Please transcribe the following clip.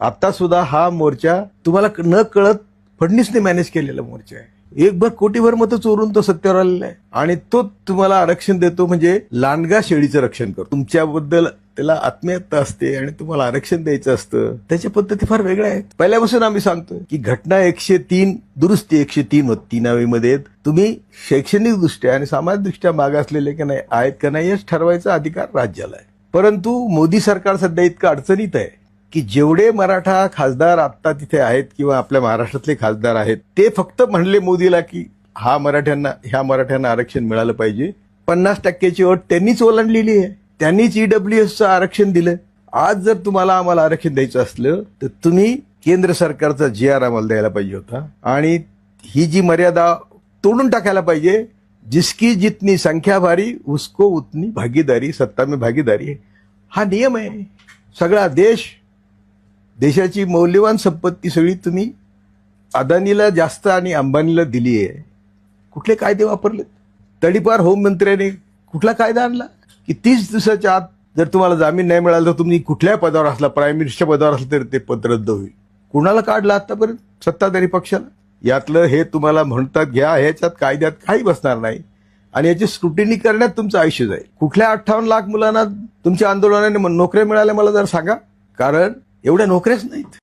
आता सुद्धा हा मोर्चा तुम्हाला न कळत फडणीसने मॅनेज केलेला मोर्चा आहे. एक भर कोटीभर मतं चोरून तो सत्तेवर आलेला आहे. आणि तो तुम्हाला आरक्षण देतो म्हणजे लांडगा शेळीचं रक्षण करतो. तुमच्याबद्दल त्याला आत्मीयता असते आणि तुम्हाला आरक्षण द्यायचं असतं. त्याच्या पद्धती फार वेगळ्या आहेत. पहिल्यापासून आम्ही सांगतो की घटना एकशे तीन दुरुस्ती एकशे तीन होती नावीमध्ये तुम्ही शैक्षणिक दृष्ट्या आणि सामाजिक दृष्ट्या मागासलेले का नाही आहेत का नाही हेच ठरवायचा अधिकार राज्याला आहे. परंतु मोदी सरकार सध्या इतकं अडचणीत आहे की जेवढे मराठा खासदार आत्ता तिथे आहेत किंवा आपल्या महाराष्ट्रातले खासदार आहेत ते फक्त म्हणले मोदीला की हा मराठ्यांना ह्या मराठ्यांना आरक्षण मिळालं पाहिजे. पन्नास टक्क्याची अट त्यांनीच ओलांडलेली आहे. त्यांनीच ईडब्ल्यू एसचं आरक्षण दिलं. आज जर तुम्हाला आम्हाला आरक्षण द्यायचं असलं तर तुम्ही केंद्र सरकारचा जी आर आम्हाला द्यायला पाहिजे होता. आणि ही जी मर्यादा तोडून टाकायला पाहिजे जिसकी जितनी संख्या भारी उसको उतनी भागीदारी सत्ता में भागीदारी हा नियम आहे. सगळा देश देशाची मौल्यवान संपत्ती सगळी तुम्ही अदानीला जास्त आणि अंबानीला दिली आहे. कुठले कायदे वापरले? तडीपार होम मंत्र्याने कुठला कायदा आणला? की तीस दिवसाच्या आत जर तुम्हाला जामीन नाही मिळाला तर तुम्ही कुठल्याही पदावर असला प्राईम मिनिस्टरच्या पदावर असलं तर ते पद रद्द होईल. कुणाला काढलं आतापर्यंत? सत्ताधारी पक्षाला? यातलं हे तुम्हाला म्हणतात घ्या ह्याच्यात कायद्यात काही बसणार नाही. आणि याची स्क्रुटिनी करण्यात तुमचं आयुष्य जाईल. कुठल्या अठ्ठावन्न लाख मुलांना तुमच्या आंदोलनाने नोकऱ्या मिळाल्या मला जर सांगा. कारण एवढ्या नोकऱ्याच नाहीत.